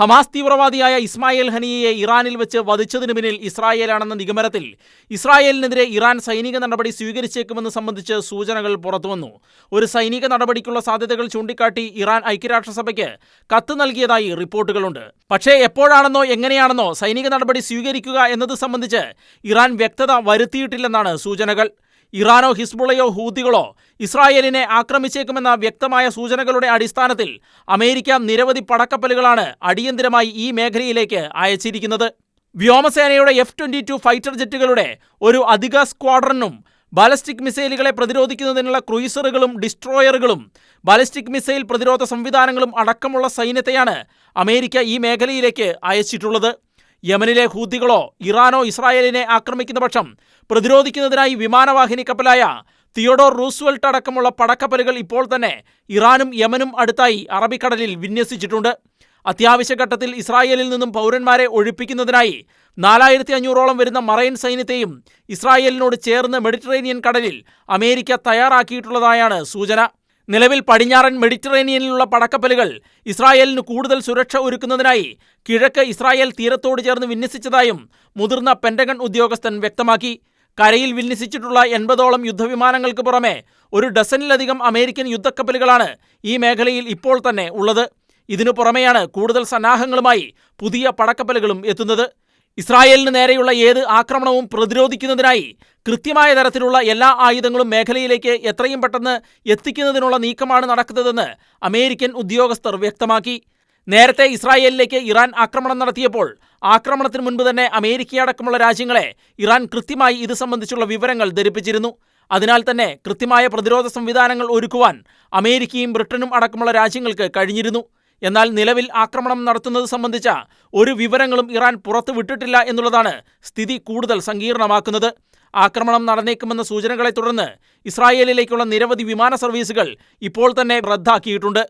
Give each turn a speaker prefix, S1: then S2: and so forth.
S1: Hamas തീവ്രവാദിയായ Ismail ഹനിയെ ഇറാനിൽ വെച്ച് വധിച്ചതിനു പിന്നിൽ ഇസ്രായേലാണെന്ന നിഗമനത്തിൽ ഇസ്രായേലിനെതിരെ ഇറാൻ സൈനിക നടപടി സ്വീകരിച്ചേക്കുമെന്ന് സംബന്ധിച്ച് സൂചനകൾ പുറത്തുവന്നു. ഒരു സൈനിക നടപടിക്കുള്ള സാധ്യതകൾ ചൂണ്ടിക്കാട്ടി ഇറാൻ ഐക്യരാഷ്ട്രസഭയ്ക്ക് കത്ത് നൽകിയതായി റിപ്പോർട്ടുകളുണ്ട്. പക്ഷേ എപ്പോഴാണെന്നോ എങ്ങനെയാണെന്നോ സൈനിക നടപടി സ്വീകരിക്കുക എന്നത് സംബന്ധിച്ച് ഇറാൻ വ്യക്തത വരുത്തിയിട്ടില്ലെന്നാണ് സൂചനകൾ. ഇറാനോ ഹിസ്ബുളയോ ഹൂതികളോ ഇസ്രായേലിനെ ആക്രമിച്ചേക്കുമെന്ന വ്യക്തമായ സൂചനകളുടെ അടിസ്ഥാനത്തിൽ അമേരിക്ക നിരവധി പടക്കപ്പലുകളാണ് അടിയന്തിരമായി ഈ മേഖലയിലേക്ക് അയച്ചിരിക്കുന്നത്. വ്യോമസേനയുടെ എഫ് ട്വന്റി ടു ഫൈറ്റർ ജെറ്റുകളുടെ ഒരു അധിക സ്ക്വാഡ്രനും ബാലിസ്റ്റിക് മിസൈലുകളെ പ്രതിരോധിക്കുന്നതിനുള്ള ക്രൂയിസറുകളും ഡിസ്ട്രോയറുകളും ബാലിസ്റ്റിക് മിസൈൽ പ്രതിരോധ സംവിധാനങ്ങളും അടക്കമുള്ള സൈന്യത്തെയാണ് അമേരിക്ക ഈ മേഖലയിലേക്ക് അയച്ചിട്ടുള്ളത്. യമനിലെ ഹൂത്തികളോ ഇറാനോ ഇസ്രായേലിനെ ആക്രമിക്കുന്ന പക്ഷം പ്രതിരോധിക്കുന്നതിനായി വിമാനവാഹിനി കപ്പലായ തിയോഡോർ റൂസ്വെൽട്ട് അടക്കമുള്ള പടക്കപ്പലുകൾ ഇപ്പോൾ തന്നെ ഇറാനും യമനും അടുത്തായി അറബിക്കടലിൽ വിന്യസിച്ചിട്ടുണ്ട്. അത്യാവശ്യ ഘട്ടത്തിൽ ഇസ്രായേലിൽ നിന്നും പൗരന്മാരെ ഒഴിപ്പിക്കുന്നതിനായി നാലായിരത്തി അഞ്ഞൂറോളം വരുന്ന മറൈൻ സൈന്യത്തെയും ഇസ്രായേലിനോട് ചേർന്ന് മെഡിറ്ററേനിയൻ കടലിൽ അമേരിക്ക തയ്യാറാക്കിയിട്ടുള്ളതായാണ് സൂചന. നിലവിൽ പടിഞ്ഞാറൻ മെഡിറ്ററേനിയനിലുള്ള പടക്കപ്പലുകൾ ഇസ്രായേലിന് കൂടുതൽ സുരക്ഷ ഒരുക്കുന്നതിനായി കിഴക്ക് ഇസ്രായേൽ തീരത്തോട് ചേർന്ന് വിന്യസിച്ചതായും മുതിർന്ന പെന്റഗൺ ഉദ്യോഗസ്ഥൻ വ്യക്തമാക്കി. കരയിൽ വിന്യസിച്ചിട്ടുള്ള എൺപതോളം യുദ്ധവിമാനങ്ങൾക്ക് പുറമെ ഒരു ഡസനിലധികം അമേരിക്കൻ യുദ്ധക്കപ്പലുകളാണ് ഈ മേഖലയിൽ ഇപ്പോൾ തന്നെ ഉള്ളത്. ഇതിനു പുറമെയാണ് കൂടുതൽ സന്നാഹങ്ങളുമായി പുതിയ പടക്കപ്പലുകളും എത്തുന്നത്. ഇസ്രായേലിന് നേരെയുള്ള ഏത് ആക്രമണവും പ്രതിരോധിക്കുന്നതിനായി കൃത്യമായ തരത്തിലുള്ള എല്ലാ ആയുധങ്ങളും മേഖലയിലേക്ക് എത്രയും പെട്ടെന്ന് എത്തിക്കുന്നതിനുള്ള നീക്കമാണ് നടക്കുന്നതെന്ന് അമേരിക്കൻ ഉദ്യോഗസ്ഥർ വ്യക്തമാക്കി. നേരത്തെ ഇസ്രായേലിലേക്ക് ഇറാൻ ആക്രമണം നടത്തിയപ്പോൾ ആക്രമണത്തിന് മുൻപ് തന്നെ അമേരിക്കയടക്കമുള്ള രാജ്യങ്ങളെ ഇറാൻ കൃത്യമായി ഇത് സംബന്ധിച്ചുള്ള വിവരങ്ങൾ ധരിപ്പിച്ചിരുന്നു. അതിനാൽ തന്നെ കൃത്യമായ പ്രതിരോധ സംവിധാനങ്ങൾ ഒരുക്കുവാൻ അമേരിക്കയും ബ്രിട്ടനും അടക്കമുള്ള രാജ്യങ്ങൾക്ക് കഴിഞ്ഞിരുന്നു. എന്നാൽ നിലവിൽ ആക്രമണം നടത്തുന്നത് സംബന്ധിച്ച ഒരു വിവരങ്ങളും ഇറാൻ പുറത്തുവിട്ടിട്ടില്ല എന്നുള്ളതാണ് സ്ഥിതി കൂടുതൽ സങ്കീർണമാക്കുന്നത്. ആക്രമണം നടന്നേക്കുമെന്ന സൂചനകളെ തുടർന്ന് ഇസ്രായേലിലേക്കുള്ള നിരവധി വിമാന സർവീസുകൾ ഇപ്പോൾ തന്നെ റദ്ദാക്കിയിട്ടുണ്ട്.